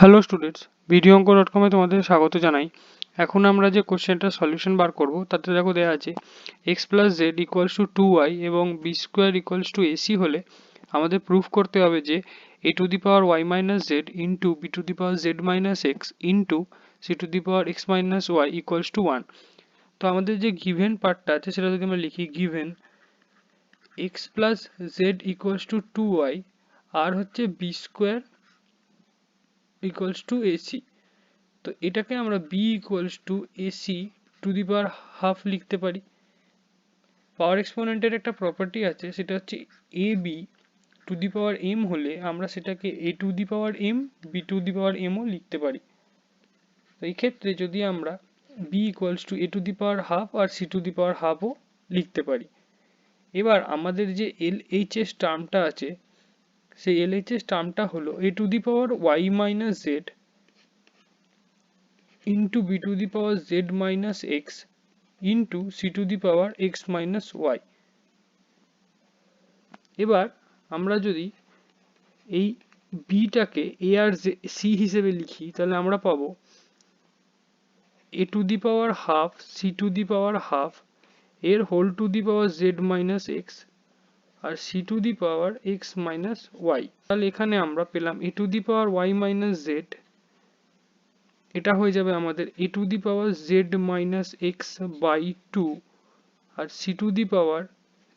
Hello students video অঙ্ক dot কমে তোমাদের স্বাগত জানাই। এখন আমরা যে কোশ্চেনটার সলিউশন বার করব, তাতে দেখো দেওয়া আছে x plus z equals to two y এবং b square equals to ac হলে আমাদের প্রুফ করতে হবে যে a to the power y minus z into b to the power z minus x into c to the power x minus y equals to one তো আমাদের যে given পার্টটা আছে, সেটা যদি আমরা লিখি given x plus z equals to two y আর হচ্ছে b square equals to ac তো এটাকে আমরা b equals to ac to the power half লিখতে পারি। পাওয়ার এক্সপোনেন্টের একটা প্রপার্টি আছে, সেটা হচ্ছে a b to the power m হলে আমরা সেটাকে a to the power m b to the power এমও লিখতে পারি। তো এই ক্ষেত্রে যদি আমরা b equals to a to the power half R C to the power হাফও লিখতে পারি। এবার আমাদের যে এল এইচ এস টার্মটা আছে সেই এলএইচএস টার্মটা হলো a to the power y minus z into b to the power z minus x into c to the power x minus y এবার আমরা যদি এই বিটাকে এ আর সি হিসেবে লিখি, তাহলে আমরা পাবো a to the power half c to the power half এর whole to the power z minus x R c to the power x minus y তাহলে এখানে আমরা পেলাম a to the power y minus z এটা হয়ে যাবে আমাদের a to the power z minus x by two R c to the power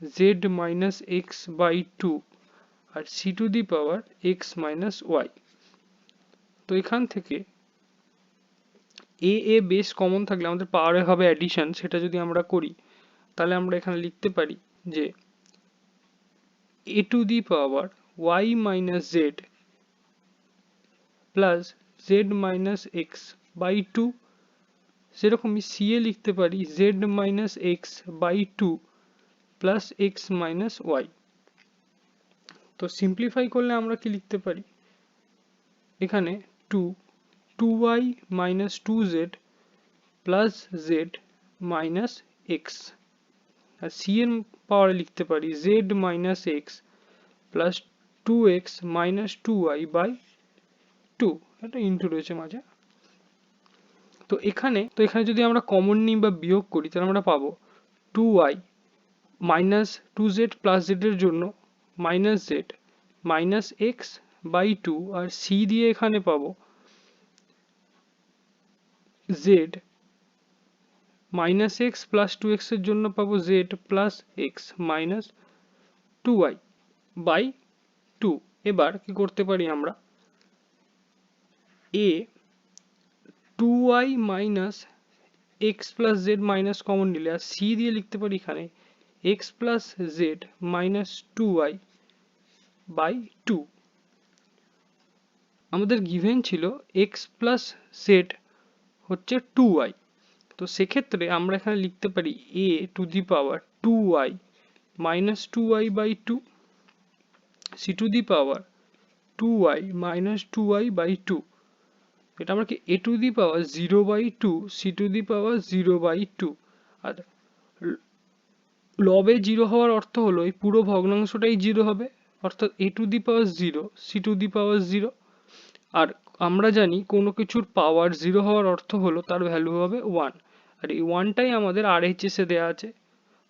z minus x by two R c to the power x minus y তো এখান থেকে এ এ base common থাকলে আমাদের পাওয়ারে হবে অ্যাডিশন সেটা যদি আমরা করি, তাহলে আমরা এখানে লিখতে পারি যে a to the power y minus z plus z minus x by two সেরকমই সি এ লিখতে পারি, z minus x by two plus x minus y তো সিম্পলিফাই করলে আমরা কি লিখতে পারি? এখানে two two y minus two z plus z minus x আর সি এর পাওয়ারে লিখতে পারি Z minus x plus two x minus two y by two একটা ইন্টু রয়েছে মাঝে। তো এখানে তো এখানে যদি আমরা কমন নিই বা বিয়োগ করি, তাহলে আমরা পাবো two y minus two z plus জেডের জন্য minus z minus x by two R C দিয়ে এখানে পাবো z minus x plus two এক্সের জন্য পাবো z plus x minus two y by two এবার কি করতে পারি আমরা? A two y minus x plus z minus common নিলে, আর সি দিয়ে লিখতে পারি এখানে x plus z minus two y by two আমাদের গিভেন ছিল এক্স প্লাস জেড হচ্ছে টু ওয়াই তো সেক্ষেত্রে আমরা এখানে লিখতে পারি A to the power two Y minus two Y by two C to the power two Y minus two Y by two এটা আমরা কি A to the power zero by two C to the power zero by two আর লবে zero হওয়ার অর্থ হলো এই পুরো ভগ্নাংশটাই জিরো হবে, অর্থাৎ a to the power zero c to the power zero আর আমরা জানি কোনো কিছুর পাওয়ার জিরো হওয়ার অর্থ হলো তার ভ্যালু হবে ওয়ান আর এই ওয়ানটাই আমাদের আর এইচ এসে দেওয়া আছে।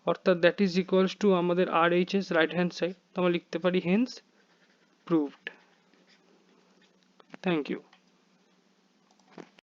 অর্থাৎ দ্যাট ইজ ইকুয়ালস টু আমাদের R H S right hand side তো আমরা লিখতে পারি হেন্স প্রুভড থ্যাংক ইউ